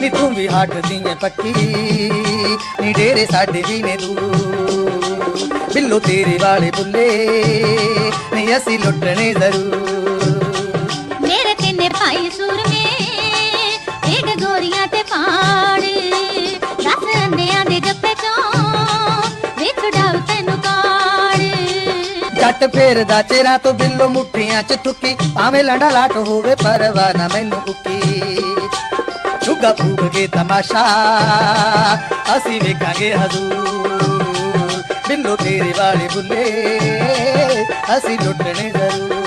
ਨੀ ਤੂੰ ਵੀ ਹਟਦੀ ਏ ਪੱਕੀ। ਨੀ ਡੇਰੇ ਸਾਡੇ ਵੀ ਨੇ ਦੂਰ। ਬਿੱਲੋ ਤੇਰੇ ਵਾਲੇ ਬੁੱਲੇ ਨੀ ਅਸੀਂ ਲੁੱਟਣੇ ਜ਼ਰੂਰ। ਮੇਰੇ ਤਿੰਨੇ ਭਾਈ ਸੂਰਮੇ ਇੱਕ ਗੋਰੀਆਂ ਤੇ ਪਾੜ। ਦਸ ਅੰਨਿਆਂ ਦੇ ਜੱਪੇ ਚੋਂ ਵਿੱਚ ਡਾਲ ਤੈਨੂੰ ਕਾੜ। ਜੱਟ ਫੇਰਦਾ ਚਿਹਰਾ ਤੋਂ ਬਿੱਲੋ ਮੁੱਠੀਆਂ ਚ ਥੁੱਕੀ ਭਾਵੇਂ ਲੰਡਾ ਲਾਟ ਹੋਵੇ ਪਰਵਾਹ ਨਾ ਮੈਨੂੰ ਉੱਕੀ। ਚੁੱਗਾ ਫੂਕ ਕੇ ਤਮਾਸ਼ਾ ਅਸੀਂ ਵੇਖਾਂਗੇ ਹਜ਼ੂਰ ਬਿੱਲੋ ਤੇਰੇ ਵਾਲੇ ਬੁੱਲੇ ਅਸੀਂ ਲੁੱਟਣੇ ਜ਼ਰੂਰ